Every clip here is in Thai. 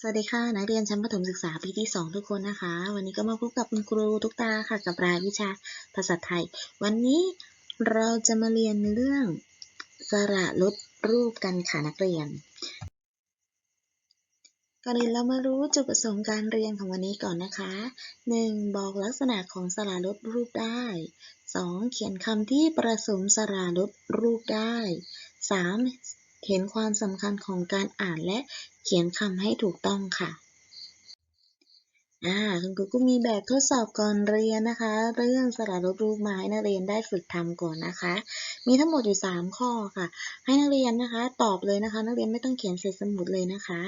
สวัสดีค่ะ นักเรียนชั้นประถมศึกษาปีที่ 2 ทุกคนนะคะ วันนี้ก็มาพบกับคุณครูทุกตาค่ะกับรายวิชาภาษาไทย วันนี้เราจะมาเรียนเรื่องสระลดรูปกันค่ะนักเรียนก่อนอื่นเรามารู้จุดประสงค์การเรียนของวันนี้ก่อนนะคะ 1. บอกลักษณะของสระลดรูปได้ 2. เขียนคำที่ประสมสระลดรูปได้ 3. เห็นความสำคัญของการอ่านและ เขียนคำให้ถูกต้องค่ะอ่าคุณครูก็มีแบบทดสอบก่อนเรียนนะคะ เรื่องสระลดรูปมาให้นักเรียนได้ฝึกทำก่อนนะคะ มีทั้งหมดอยู่ 3 ข้อค่ะ ให้นักเรียนนะคะ ตอบเลยนะคะ นักเรียนไม่ต้องเขียนใส่สมุดเลยนะคะ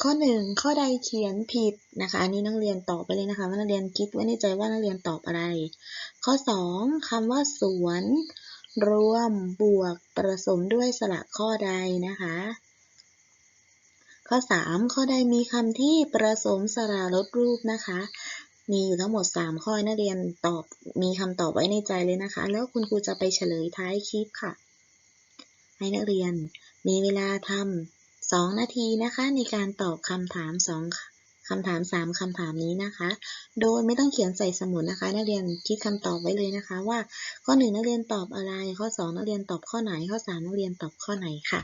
ข้อ 1 ข้อใดเขียนผิดนะคะ อันนี้นักเรียนตอบไปเลยนะคะ ว่านักเรียนคิดไว้ในใจว่านักเรียนตอบอะไร ข้อ 2คำว่าสวน รวมบวกประสมด้วยสระข้อใดนะคะ ข้อ 3 ข้อใดมีคำที่ประสมสระลดรูปนะคะ มีอยู่ทั้งหมด 3 ข้อนักเรียนตอบมีคำตอบไว้ในใจเลยนะคะ แล้วคุณครูจะไปเฉลยท้ายคลิปค่ะ ให้นักเรียนมีเวลาทำ2นาทีนะคะ ในการตอบคำถาม 2คำถาม 3คำถามนี้นะคะ โดยไม่ต้องเขียนใส่สมุดนะคะ นักเรียนคิดคำตอบไว้เลยนะคะ ว่าข้อ 1 นักเรียนตอบอะไร ข้อ 2 นักเรียนตอบข้อไหน ข้อ 3 นักเรียนตอบข้อไหนค่ะ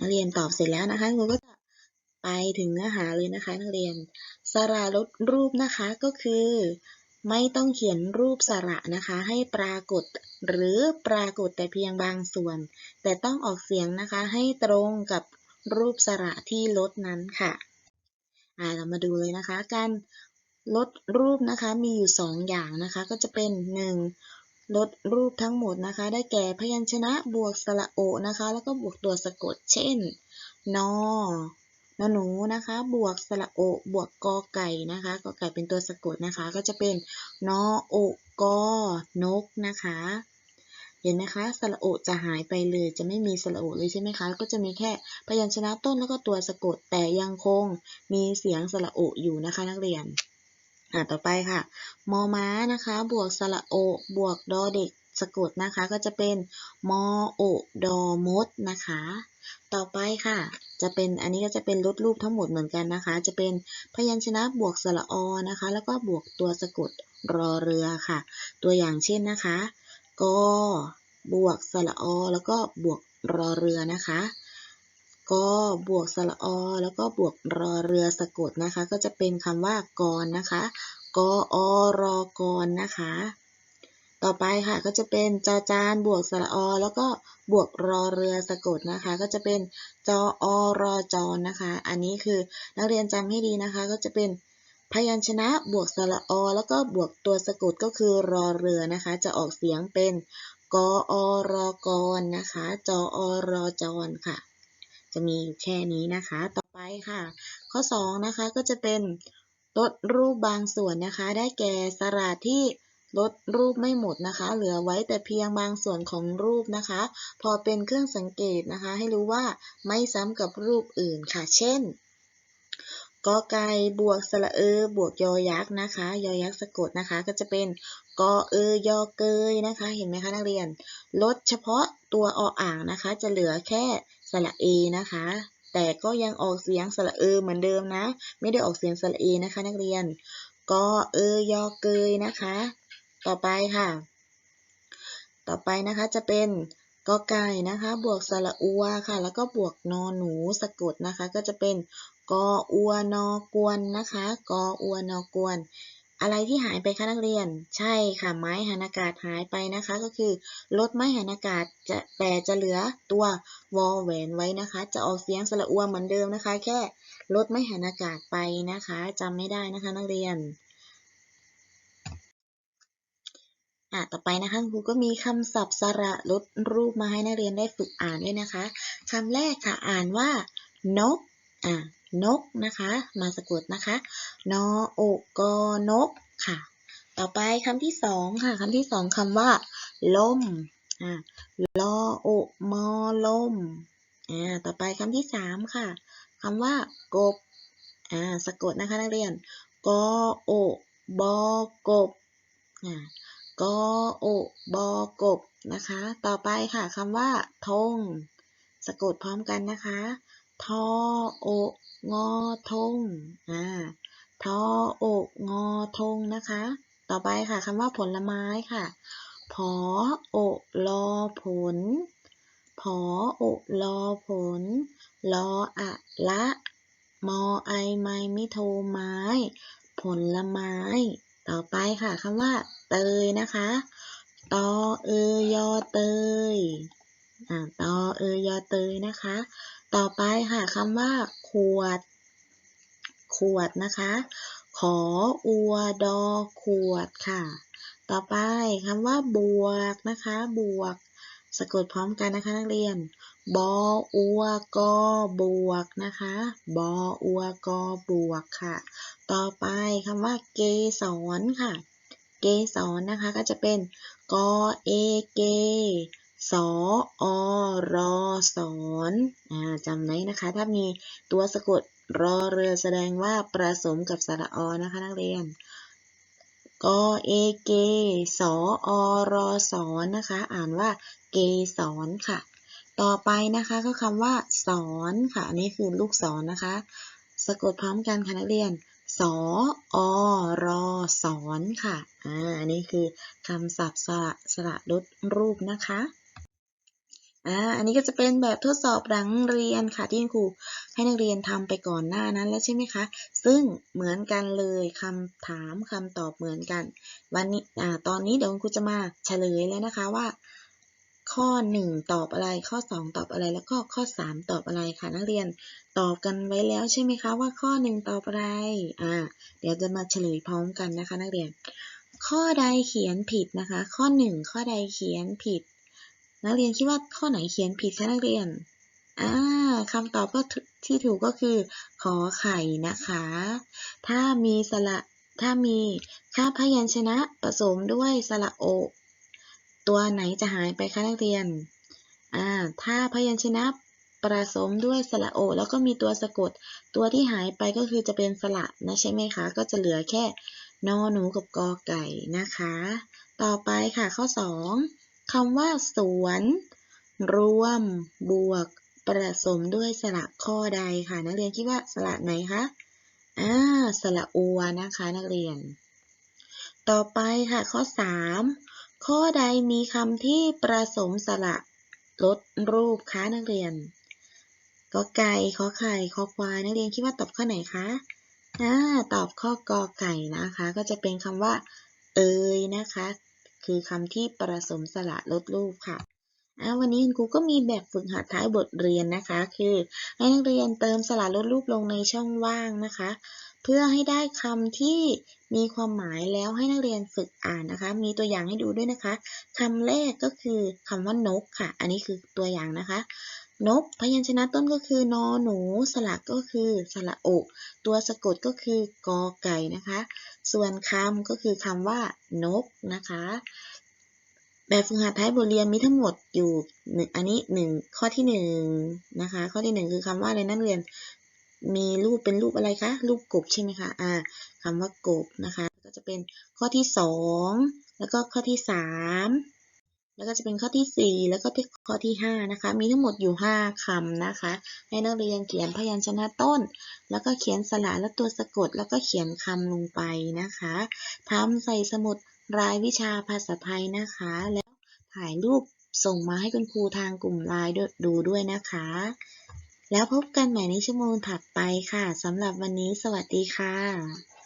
นักเรียน ตอบเสร็จแล้วนะคะครูก็จะไปถึงเนื้อหาเลยนะคะนักเรียน สระลดรูปนะคะก็คือ ไม่ต้องเขียนรูปสระนะคะ ให้ปรากฏหรือปรากฏแต่เพียงบางส่วน แต่ต้องออกเสียงนะคะให้ตรงกับรูปสระที่ลดนั้นค่ะอ่าเรามาดูเลยนะคะ การลดรูปนะคะมีอยู่ 2 อย่างนะคะ ก็จะเป็น 1. ลดรูปทั้งหมดนะคะ ได้แก่พยัญชนะบวกสระโอนะคะ แล้วก็บวกตัวสะกด เช่น นอนหนูนะคะ บวกสระโอบวกกอไก่นะคะกอไก่เป็นตัวสะกดนะคะ ก็จะเป็นนอโอกอนกนะคะ เห็นไหมคะสระโอจะหายไปเลย จะไม่มีสระโอเลยใช่ไหมคะ ก็จะมีแค่พยัญชนะต้นแล้วก็ตัวสะกด แต่ยังคงมีเสียงสระโออยู่นะคะนักเรียน อ่าต่อไปค่ะมอม้านะคะ บวกสระโอ บวกดอเด็กสะกดนะคะ ก็จะเป็นมอโอดอมดนะคะ ต่อไปค่ะ จะเป็นอันนี้ก็จะเป็นลดรูปทั้งหมดเหมือนกันนะคะ จะเป็นพยัญชนะบวกสระอนะคะ แล้วก็บวกตัวสะกดรอเรือค่ะ ตัวอย่างเช่นนะคะกบวกสระอแล้วก็บวกรอเรือนะคะ กบวกสระอ แล้วก็บวกรอเรือสะกดนะคะ ก็จะเป็นคำว่ากรนะคะ กอรอกรนะคะ ต่อไปค่ะก็จะเป็นจอจานบวกสระอ แล้วก็บวกรอเรือสะกดนะคะ ก็จะเป็นจออรอจรนนะคะ อันนี้คือนักเรียนจำให้ดีนะคะ ก็จะเป็นพยัญชนะบวกสระอ แล้วก็บวกตัวสะกดก็คือรอเรือนะคะ จะออกเสียงเป็นกอรอกรนะคะ จออรอจรค่ะ จะมีอยู่แค่นี้นะคะ ต่อไปค่ะ ข้อ 2 นะคะก็จะเป็นลดรูปบางส่วนนะคะ ได้แก่สระที่ลดรูปไม่หมดนะคะ เหลือไว้แต่เพียงบางส่วนของรูปนะคะ พอเป็นเครื่องสังเกตนะคะ ให้รู้ว่าไม่ซ้ำกับรูปอื่นค่ะ เช่นกอไก่บวกสระเออบวกยอยักษ์นะคะ ยอยักษ์สะกดนะคะ ก็จะเป็นกอเอยอเกยนะคะ เห็นไหมคะนักเรียน ลดเฉพาะตัวออ่างนะคะ จะเหลือแค่ สระเอนะคะ แต่ก็ยังออกเสียงสระเอเหมือนเดิมนะ ไม่ได้ออกเสียงสระเอนะคะ นักเรียนกอเอยอเกยนะคะ ต่อไปค่ะ ต่อไปนะคะจะเป็นกอไก่นะคะ บวกสระอัวค่ะ แล้วก็บวกนอหนูสะกดนะคะ ก็จะเป็นกออัวนอกวนนะคะ กออัวนอกวน อะไรที่หายไปคะนักเรียน ใช่ค่ะไม้หันอากาศหายไปนะคะ ก็คือลดไม้หันอากาศจะแต่จะเหลือตัววอแหวนไว้นะคะ จะออกเสียงสระอัวเหมือนเดิมนะคะ แค่ลดไม้หันอากาศไปนะคะจำไม่ได้นะคะนักเรียนอะต่อไปนะคะครูก็มีคำศัพท์สระลดรูปมาให้นักเรียนได้ฝึกอ่านด้วยนะคะคำแรกค่ะอ่านว่านกอะ นกนะคะ มาสะกดนะคะ นอโอกอนกค่ะ ต่อไปคำที่สองค่ะคำที่สองคำว่าลมอ่าลอโอมอลมอ่าต่อไปคำที่สามค่ะคำว่ากบอ่าสะกดนะคะนักเรียนกอโอบอกบอ่ากอโอบอกบนะคะ ต่อไปค่ะคำว่าธงสะกดพร้อมกันนะคะทอโอ งอทงอ่าทอโองอทงนะคะ ต่อไปค่ะคำว่าผลไม้ค่ะ ผอโอลอผล ผอโอลอผล ลออะละ มอไอไมมิโทไม้ ผลไม้ ต่อไปค่ะคำว่า เตยนะคะ ตอเอยอเตย อ่า ตอเอยอเตยนะคะ ต่อไปค่ะคำว่า ขวด ขวดนะคะ ขออัวดอขวดค่ะ ต่อไปคำว่า บวกนะคะ บวก สะกดพร้อมกันนะคะนักเรียน บออัวกอบวกนะคะ บออัวกอบวกค่ะ ต่อไปคำว่า เกสรค่ะ เกสรนะคะก็จะเป็น กอเอเก สออรอสอนอาจำไว้นะคะ ถ้ามีตัวสะกดรอเรือแสดงว่าประสมกับสระอนะคะนักเรียนกอเอเกสออรอสอนนะคะ อ่านว่าเกสรค่ะ ต่อไปนะคะก็คำว่า สอนค่ะ อันนี้คือลูกศรนนะคะ สะกดพร้อมกันค่ะนักเรียนสออรอสอนค่ะ อ่า อันนี้คือคำศัพท์สระสระลดรูปนะคะ อ่าอันนี้ก็จะเป็นแบบทดสอบหลังเรียนค่ะที่คุณครูให้นักเรียนทำไปก่อนหน้านั้นแล้วใช่ไหมคะ ซึ่งเหมือนกันเลยคำถามคำตอบเหมือนกัน วันนี้อ่าตอนนี้เดี๋ยวคุณครูจะมาเฉลยแล้วนะคะว่า ข้อ 1 ตอบอะไรข้อ 2 ตอบอะไรแล้วก็ข้อ 3 ตอบอะไรค่ะ นักเรียนตอบกันไว้แล้วใช่ไหมคะว่าข้อ 1 ตอบอะไรอ่าเดี๋ยวจะมาเฉลยพร้อมกันนะคะ นักเรียน ข้อใดเขียนผิดนะคะ ข้อ 1 ข้อใดเขียนผิด นักเรียนคิดว่าข้อไหนเขียนผิดคะนักเรียนอ่าคำตอบก็ที่ถูกก็คือ ขอไข่นะคะ ถ้ามีสระถ้ามีค่าพยัญชนะผสมด้วยสระโอ ตัวไหนจะหายไปคะนักเรียนอ่าถ้าพยัญชนะผสมด้วยสระโอ แล้วก็มีตัวสะกด ตัวที่หายไปก็คือจะเป็นสระนะใช่ไหมคะ ก็จะเหลือแค่นอหนูกับกอไก่นะคะ ต่อไปค่ะข้อ 2 คำว่า สวน รวม บวกผสมด้วยสระข้อใดค่ะ นักเรียนคิดว่าสระไหนคะอ่าสระอัวนะคะ นักเรียน ต่อไปค่ะข้อ 3 ข้อใดมีคำที่ประสมสระลดรูปคะนักเรียนกอไก่ขอไข่ขอควายนักเรียนคิดว่าตอบข้อไหนคะอ่าตอบข้อกอไก่นะคะ ก็จะเป็นคำว่า เอยนะคะ คือคำที่ประสมสระลดรูปค่ะอ่าวันนี้คุณครูก็มีแบบฝึกหัดท้ายบทเรียนนะคะ คือให้นักเรียนเติมสระลดรูปลงในช่องว่างนะคะ เพื่อให้ได้คำที่มีความหมายแล้วให้นักเรียนฝึกอ่านนะคะ มีตัวอย่างให้ดูด้วยนะคะคำแรกก็คือคำว่านกค่ะ อันนี้คือตัวอย่างนะคะ นก พยัญชนะต้นก็คือนอหนู สระก็คือสระอก ตัวสะกดก็คือกอไก่นะคะ ส่วนคำก็คือคำว่านกนะคะ แบบฝึกหัดท้ายบทเรียนมีทั้งหมดอยู่หนึ่งอันนี้หนึ่งข้อที่หนึ่งนะคะ ข้อที่หนึ่งคือคำว่าอะไรนักเรียน มีรูปเป็นรูปอะไรคะ รูปกบใช่ไหมคะ อ่าคำว่ากบนะคะ ก็จะเป็นข้อที่สองแล้วก็ข้อที่สาม แล้วก็จะเป็นข้อที่สี่แล้วก็ที่ข้อที่ห้านะคะ มีทั้งหมดอยู่ห้าคำนะคะ ให้นักเรียนเขียนพยัญชนะต้น แล้วก็เขียนสระและตัวสะกด แล้วก็เขียนคำลงไปนะคะทำใส่สมุดรายวิชาภาษาไทยนะคะ แล้วถ่ายรูปส่งมาให้คุณครูทางกลุ่มไลน์ดูด้วยนะคะ แล้วพบกันใหม่ในชั่วโมงถัดไปค่ะสำหรับวันนี้สวัสดีค่ะ